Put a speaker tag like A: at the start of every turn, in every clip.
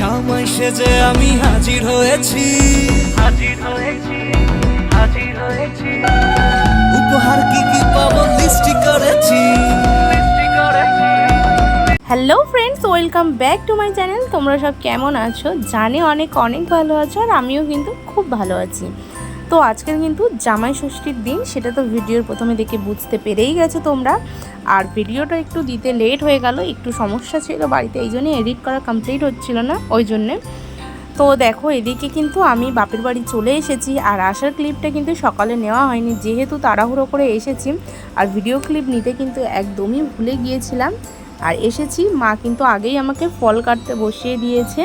A: জামাই সেজে আমি হাজির হয়েছি।
B: হাজির হয়েছি হাজির হয়েছি।
A: উপহার কি কি পাবো লিস্টি করেছি।
C: Hello friends welcome back to my channel তোমরা সব কেমন আছো? জানি অনেক অনেক ভালো আছো আর আমিও কিন্তু খুব ভালো আছি। তো আজকের কিন্তু জামাই ষষ্ঠীর দিন, সেটা তো ভিডিওর প্রথমে দেখে বুঝতে পেরেই গেছো তোমরা। আর ভিডিওটা একটু দিতে লেট হয়ে গেল, একটু সমস্যা ছিল বাড়িতে, এই জন্যে এডিট করা কমপ্লিট হচ্ছিল না, ওই জন্যে। তো দেখো, এদিকে কিন্তু আমি বাপের বাড়ি চলে এসেছি, আর আসার ক্লিপটা কিন্তু সকালে নেওয়া হয়নি, যেহেতু তাড়াহুড়ো করে এসেছি। আর ভিডিও ক্লিপ নিতে কিন্তু একদমই ভুলে গিয়েছিলাম। আর এসেছি, মা কিন্তু আগেই আমাকে ফল কাটতে বসিয়ে দিয়েছে।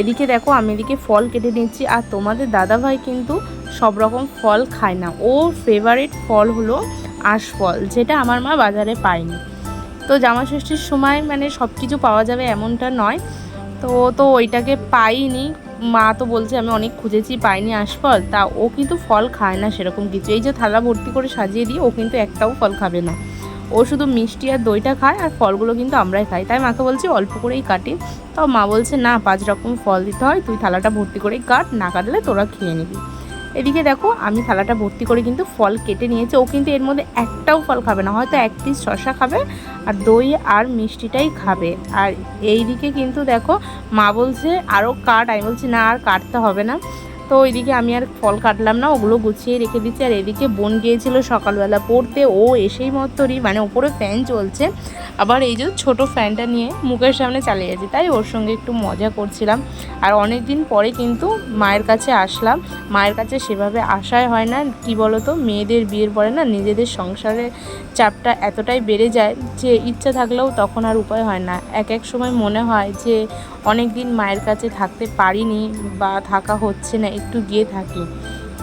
C: এদিকে দেখো, আমি এদিকে ফল কেটে নিচ্ছি, আর তোমাদের দাদাভাই কিন্তু সব রকম ফল খায় না। ওর ফেভারিট ফল হলো আঁশফল যেটা আমার মা বাজারে পায়নি। তো জামা ষষ্ঠীর সময় মানে সব কিছু পাওয়া যাবে এমনটা নয়। তো তো ওইটাকে পাইনি মা তো বলছে, আমি অনেক খুঁজেছি, পাইনি আঁশফল তা ও কিন্তু ফল খায় না সেরকম কিছু। এই যে থালা ভর্তি করে সাজিয়ে দিই, ও কিন্তু একটাও ফল খাবে না। ও শুধু মিষ্টি আর দইটা খায়, আর ফলগুলো কিন্তু আমরাই খাই। তাই মাকে বলছি, অল্প করেই কাটি। তাও মা বলছে, না, পাঁচ রকম ফল দিতে হয়, তুই থালাটা ভর্তি করেই কাট, না কাটলে তোরা খেয়ে নিবি। এদিকে দেখো, আমি থালাটা ভর্তি করে কিন্তু ফল কেটে নিয়েছে। ও কিন্তু এর মধ্যে একটাও ফল খাবে না, হয়তো এক পিস শশা খাবে আর দই আর মিষ্টিটাই খাবে। আর এইদিকে কিন্তু দেখো, মা বলছে আরও কাট, আমি বলছি না, আর কাটতে হবে না। তো ওইদিকে আমি আর ফল কাটলাম না, ওগুলো গুছিয়ে রেখে দিচ্ছি। আর এদিকে বোন গিয়েছিল সকালবেলা পড়তে, ও এসেই মত্তরই মানে ওপরে ফ্যান চলছে। আবার এই যে ছোট ফ্যানটা নিয়ে মুখের সামনে চালিয়ে গেছে তাই ওর সঙ্গে একটু মজা করছিলাম। আর অনেক দিন পরে কিন্তু মায়ের কাছে আসলাম। মায়ের কাছে সেভাবে আসাই হয় না, কি বলতো, মেয়েদের বিয়ের পরে না নিজেদের সংসারের চাপটা এতটাই বেড়ে যায় যে ইচ্ছা থাকলেও তখন আর উপায় হয় না। এক এক সময় মনে হয় যে অনেক দিন মায়ের কাছে থাকতে পারিনি বা থাকা হচ্ছে না একটু গিয়ে থাকি।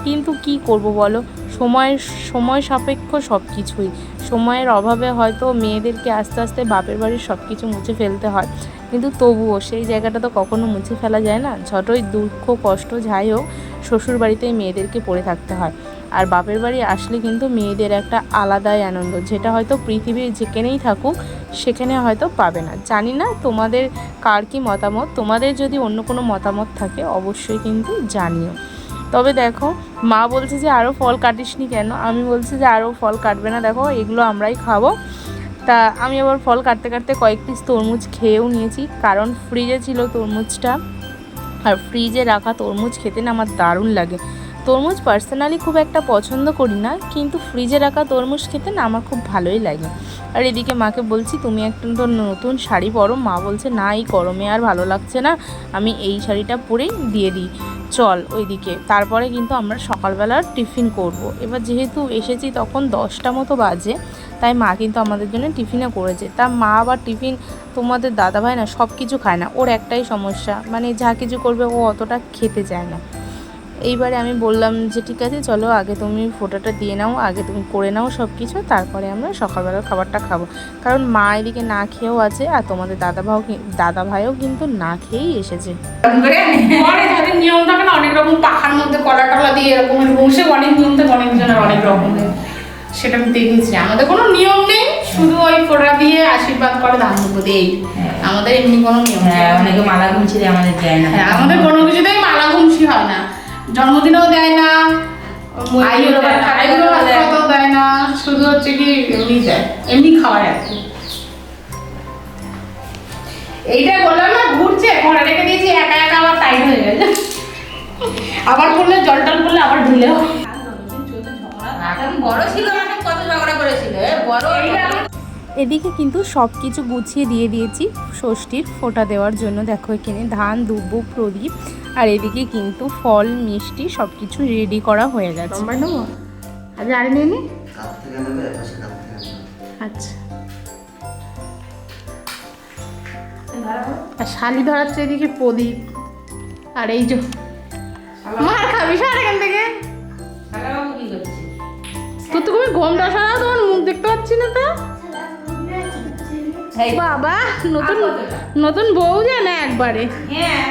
C: কিন্তু কি করব বলো? সময়ের, সময় সাপেক্ষ সব কিছুই সময়ের অভাবে হয়তো মেয়েদেরকে আস্তে আস্তে বাপের বাড়ির সব কিছু মুছে ফেলতে হয়। কিন্তু তবুও সেই জায়গাটা তো কখনো মুছে ফেলা যায় না। যতই দুঃখ, কষ্ট যাই হোক শ্বশুর বাড়িতেই মেয়েদেরকে পড়ে থাকতে হয়। আর বাপের বাড়ি আসলে কিন্তু মেয়েদের একটা আলাদাই আনন্দ, যেটা হয়তো পৃথিবীর যেখানেই থাকুক সেখানে হয়তো পাবে না। জানি না তোমাদের কার কি মতামত, তোমাদের যদি অন্য কোনো মতামত থাকে অবশ্যই কিন্তু জানিও। তবে দেখো, মা বলছে যে আরও ফল কাটিসনি কেন? আমি বলছি যে আরও ফল কাটবে না। দেখো, এগুলো আমরাই খাব। তা আমি আবার ফল কাটতে কাটতে কয়েক পিস তরমুজ খেয়েও নিয়েছি, কারণ ফ্রিজে ছিল তরমুজটা। আর ফ্রিজে রাখা তরমুজ খেতে না আমার দারুণ লাগে। তরমুজ পার্সোনালি খুব একটা পছন্দ করি না, কিন্তু ফ্রিজে রাখা তরমুজ খেতে না আমার খুব ভালোই লাগে। আর এদিকে মাকে বলছি, তুমি একটা তো নতুন শাড়ি পরো। মা বলছে, না, এই গরমে আর ভালো লাগছে না। আমি এই শাড়িটা পরেই দিয়ে দিই। চল ওইদিকে। তারপরে কিন্তু আমরা সকালবেলা টিফিন করব। এবার যেহেতু এসেছি তখন দশটা মতো বাজে, তাই মা কিন্তু আমাদের জন্য টিফিনে করেছে। তা মা আবার টিফিন তোমাদের দাদাভাই না সব কিছু খায় না। ওর একটাই সমস্যা মানে যা কিছু করবে ও অতটা খেতে চায় না। এইবারে আমি বললাম যে ঠিক আছে চলো আগে তুমি ফোটোটা দিয়ে নাও আগে তুমি করে নাও সব কিছু তারপরে আমরা সকালবেলার খাবারটা খাব। কারণ মা এদিকে না খেয়েও আছে আর তোমাদের দাদা ভাও দাদা ভাইও কিন্তু না খেয়েই এসেছে।
D: নিয়ম থাকে না অনেক রকম পাখার মধ্যে কলা টলা দিয়ে এরকম বসে অনেক নিয়ম থাকে অনেক জনের অনেক রকমের সেটা আমি দেখেছি। আমাদের কোনো নিয়ম নেই শুধু ওই ফোড়া দিয়ে আশীর্বাদ করে ধান দুপুর এই আমাদের এমনি কোনো নিয়ম নেই।
E: হ্যাঁ অনেকে মালা দিয়ে আমাদের দেয় না।
D: হ্যাঁ আমাদের কোনো কিছুতেই মালা গুমছি হয় না। জন্মদিনেও দেয় না
E: আইবুড়ো ভাত খাওয়াতেও
D: আইবুড়ো ভাত
E: দেয় না।
D: খাওয়াতেও দেয় না শুধু হচ্ছে কি এমনি দেয় এমনি খাওয়ায় আর কি। এইটা বললাম না ঘুরছে ঘরে রেখে দিয়েছি একা একা আবার টাইট হয়ে গেছে। আবার করলে জল টল করলে আবার ঢিলে
E: বড় ছিল কত ঝগড়া করেছিল? বড়
C: এদিকে কিন্তু সব কিছু গুছিয়ে দিয়ে দিয়েছি ষষ্ঠীর ফোঁটা দেওয়ার জন্য। দেখো এখানে ধান দুব্ব প্রদীপ আর এদিকে কিন্তু ফল মিষ্টি সব কিছু রেডি করা হয়ে গেছে।
D: আজ আর নিয়ে নি? আচ্ছা। আর শালি ধরাচ্ছে এদিকে প্রদীপ। আর এই যে মার খাবি সর এখান থেকে।
E: করছে
D: তো তুমি ঘোমটা সরা তোমার মুখ দেখতে পাচ্ছি না তো? বাবা নতুন নতুন বউ জানে একবারে।
E: হ্যাঁ।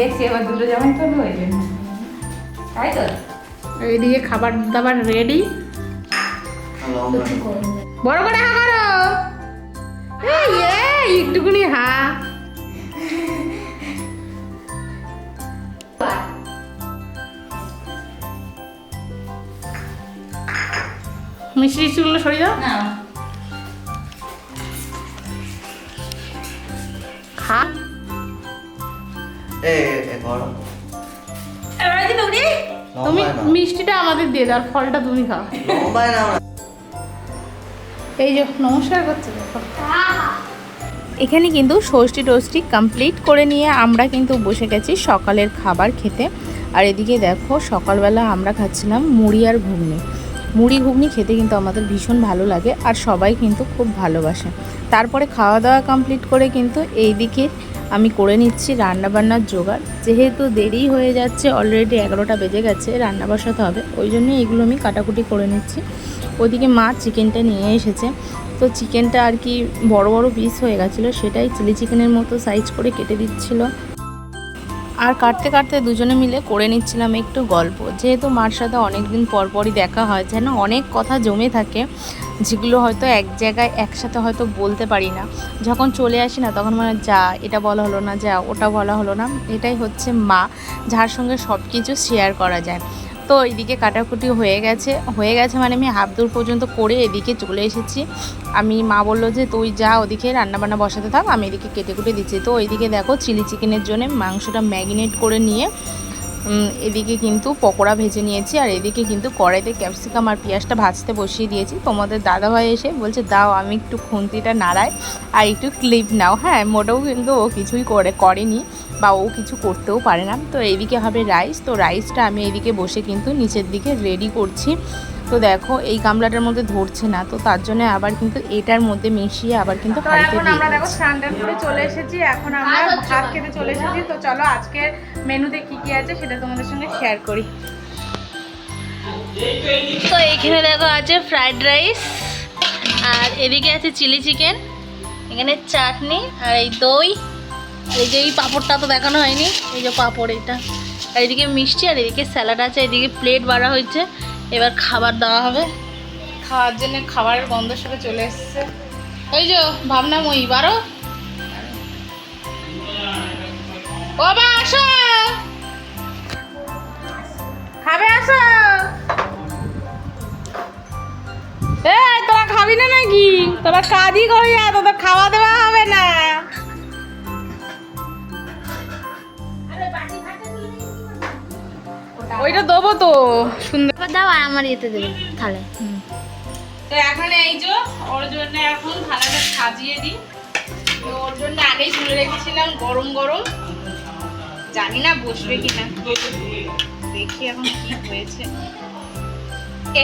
D: দেখছি
E: এবার দুটো জামাই করব ওই জন্য তাই তো?
D: এইদিকে খাবার দাবার রেডি বড় করে হা করো। একটুকুনি হা। মিষ্টি টিষ্টিগুলো সরিয়ে দাও। খা।
A: এ এ করো
E: এবার কি বৌদি
D: তুমি মিষ্টিটা আমাদের দিয়ে দাও আর ফলটা তুমি খাও।
A: লম্বায় না
D: এই যে নমস্কার করছে দেখো।
C: এখানে কিন্তু ষষ্ঠী টোষ্টি কমপ্লিট করে নিয়ে আমরা কিন্তু বসে গেছি সকালের খাবার খেতে। আর এদিকে দেখো সকালবেলা আমরা খাচ্ছিলাম মুড়ি আর ঘুগনি। মুড়ি ঘুগনি খেতে কিন্তু আমাদের ভীষণ ভালো লাগে আর সবাই কিন্তু খুব ভালোবাসে। তারপরে খাওয়া দাওয়া কমপ্লিট করে কিন্তু এইদিকে আমি করে নিচ্ছি রান্নাবান্নার জোগাড়। যেহেতু দেরি হয়ে যাচ্ছে অলরেডি এগারোটা বেজে গেছে, রান্না বসাতে হবে। ওই জন্যই এগুলো আমি কাটাকুটি করে নিচ্ছি। ওদিকে মা চিকেনটা নিয়ে এসেছে। তো চিকেনটা আর কি বড় বড় পিস হয়ে গেছিল, সেটাই চিলি চিকেনের মতো সাইজ করে কেটে দিচ্ছিল। আর কাটতে কাটতে দুজনে মিলে করে নিচ্ছিলাম একটু গল্প। যেহেতু মার সাথে অনেক দিন পর পরই দেখা হয়, যেন অনেক কথা জমে থাকে, যেগুলো হয়তো এক জায়গায় একসাথে হয়তো বলতে পারি না। যখন চলে আসি না, তখন মানে যা, এটা বলা হলো না, যা, ওটা বলা হলো না। এটাই হচ্ছে মা, যার সঙ্গে সব কিছু শেয়ার করা যায়। তো এদিকে কাটাকুটি হয়ে গেছে। হয়ে গেছে মানে আমি হাফ দূর পর্যন্ত করে এদিকে চলে এসেছি। আমি, মা বলল যে, তুই যা, ওদিকে রান্নাবান্না বসাতে থাক, আমি এদিকে কেটে কুটে দিচ্ছি। তো ওইদিকে দেখো চিলি চিকেনের জন্য মাংসটা ম্যাগিনেট করে নিয়ে এদিকে কিন্তু পকোড়া ভেজে নিয়েছি আর এদিকে কিন্তু কড়াইতে ক্যাপসিকাম আর পেঁয়াজটা ভাজতে বসিয়ে দিয়েছি। তোমাদের দাদাভাই এসে বলছে, দাও, আমি একটু খুন্তিটা নাড়াই আর একটু ক্লিপ নাও। হ্যাঁ মোটেও কিন্তু ও কিছুই করে, করেনি। বা ও কিছু করতেও পারে না। তো এইদিকে হবে রাইস তো রাইসটা আমি এইদিকে বসে কিন্তু নিচের দিকে রেডি করছি। তো দেখো এই গামলাটার মধ্যে ধরছে না। তো তার জন্য আবার কিন্তু এটার মধ্যে মিশিয়ে আবার কিন্তু
D: এখন আমরা দেখো। স্নান করে চলে এসেছি। এখন আমরা
E: ভাত।
D: খেতে চলে এসেছি। তো চলো আজকের মেনুতে কি কি আছে সেটা তোমাদের সঙ্গে শেয়ার করি।
C: তো এইখানে দেখো আছে ফ্রাইড রাইস আর এদিকে আছে চিলি চিকেন এখানে চাটনি আর এই দই এই যে এই পাঁপড়টা তো দেখানো হয়নি, এই যে পাঁপড় এটা। আর এদিকে মিষ্টি আর এদিকে স্যালাড আছে এদিকে প্লেট বাড়া হয়েছে। এবার খাবার দেওয়া হবে।
D: খাওয়ার জন্য খাবারের গন্ধ সাথে চলে এসেছে। ওই যে ভাবনা মই বারো। ও বা আসো। খাবে, আসো। এ তোরা খাবি না নাকি? তোরা কাজই করে তোদের খাওয়া দেওয়া হবে না। ওইটা দেবো তো। সুন্দর।
C: দাও আর আমার ইয়েতে দেবে তাহলে
D: তো এখন এই যে ওর জন্য এখন থালাটা সাজিয়ে দিই। তো ওর জন্য আগেই তুলে রেখেছিলাম গরম গরম। জানি না বসবে কিনা। দেখি এখন কি হয়েছে।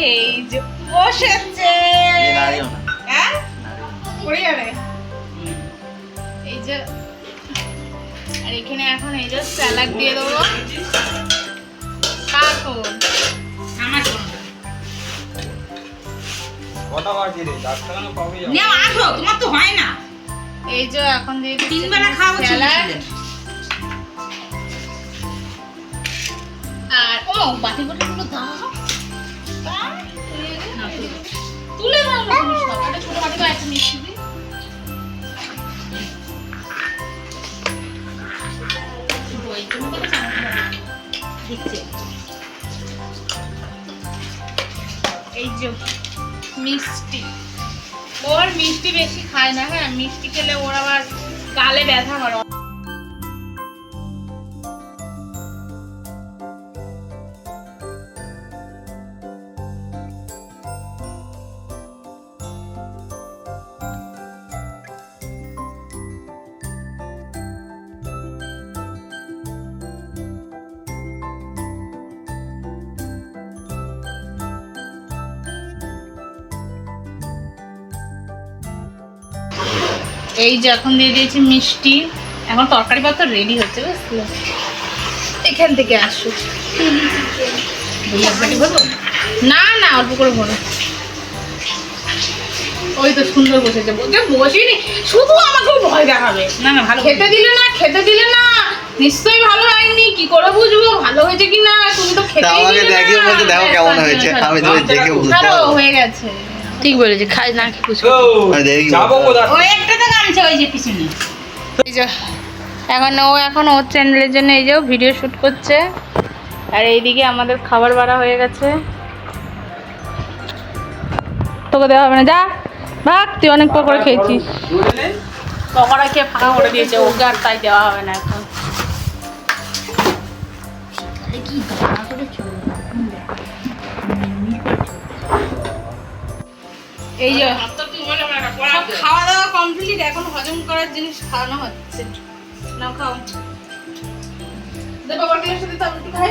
D: এই যে বসেছে। হ্যাঁ? পড়ে যাবে? এই যে আর এখানে এখন এই যে স্যালাড দিয়ে দেবো। কার আমার ফোন
F: কটা বাকি রে? চারটা কবে যাব?
E: নিয়ে আসো তোমার তো হয় না।
D: এই যে এখন দিয়ে
E: তিন বেলা
D: স্যালাড। আর ও বাটি বাটিগুলো দাও। তুলে দাও একটা মিষ্টি দই?
E: দিচ্ছে।
D: এই যে মিষ্টি। ওর মিষ্টি বেশি খায় না হ্যাঁ? মিষ্টি খেলে ওর আবার গালে ব্যথা করে এই যে এখন দিয়ে দিয়েছি মিষ্টি। এখন তরকারি পাত্র রেডি হচ্ছে বুঝলে? এখান থেকে আসো। না না অল্প করে ভরো। ওই তো সুন্দর বসেছে। বসিনি শুধু আমাকে ভয় দেখাবে।
G: না না ভালো
D: খেতে দিলে না খেতে দিলে না। নিশ্চয়ই ভালো হয়নি কি করে বুঝব? ভালো হয়েছে কি না তুমি তো খেতে
A: আমাকে দেখিয়ে বলছে দেখো কেমন হয়েছে। আমি তো দেখে বুঝতে
D: হয়ে গেছে।
E: ঠিক বলেছে খাই না কি
G: যে
E: এখন ও এখন ওর চ্যানেলের জন্য এই যে ভিডিও শুট করছে। আর এইদিকে আমাদের খাবার বাড়া হয়ে গেছে। তোকে দেওয়া হবে না যা। ভাগ তুই অনেক পর খেয়েছিস। পকোড়া খেয়ে ফাঁকা করে দিয়েছে ওকে আর তাই দেওয়া হবে না এখন। এই যে খাওয়া দাওয়া কমপ্লিট এখন হজম করার জিনিস খাওয়ানো হচ্ছে। নাও খাও। দেবো বাবার সাথে তো একটু খাই।